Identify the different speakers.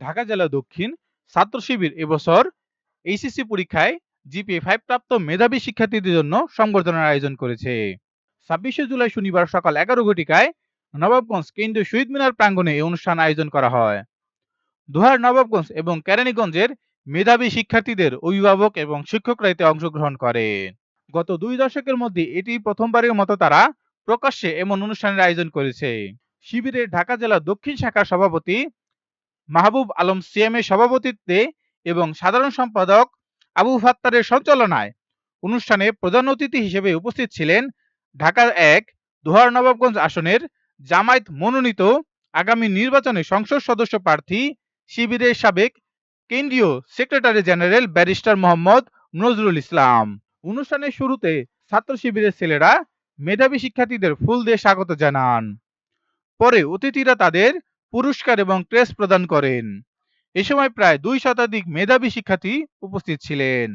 Speaker 1: ঢাকা জেলা দক্ষিণ ছাত্র শিবির এবছর এইচএসসি পরীক্ষায় জিপিএ ফাইভ প্রাপ্ত মেধাবী শিক্ষার্থীদের জন্য সংবর্ধনার আয়োজন করেছে। ছাব্বিশে জুলাই শনিবার সকাল এগারো ঘটিকায় নবাবগঞ্জ কেন্দ্রীয় শহীদ মিনার প্রাঙ্গণে এই অনুষ্ঠান আয়োজন করা হয়। দোহার নবাবগঞ্জ এবং কেরানীগঞ্জের মেধাবী শিক্ষার্থীদের অভিভাবক এবং শিক্ষকরা এতে অংশগ্রহণ করে। গত দুই দশকের মধ্যে এটি প্রথমবারের মতো তারা প্রকাশ্যে এমন অনুষ্ঠানের আয়োজন করেছে। শিবিরের ঢাকা জেলা দক্ষিণ শাখার সভাপতি মাহবুব আলম সিএমের সভাপতিত্বে এবং সাধারণ সম্পাদক আবু ফাত্তারের সঞ্চালনায় অনুষ্ঠানে প্রধান অতিথি হিসেবে উপস্থিত ছিলেন ঢাকার এক দোহার নবাবগঞ্জ আসনের জামায়াত মনোনীত আগামী নির্বাচনে সংসদ সদস্য প্রার্থী শিবিরের সাবেক কেন্দ্রীয় secretary general barrister Mohammad Nazrul Islam. অনুষ্ঠানের শুরুতে ছাত্র শিবিরের ছেলেরা মেধাবী শিক্ষার্থীদের ফুল দিয়ে স্বাগত জানান। পরে অতিথিরা তাদের পুরস্কার এবং ক্রেস্ট প্রদান করেন। এ সময় প্রায় দুই শতাধিক মেধাবী শিক্ষার্থী উপস্থিত ছিলেন।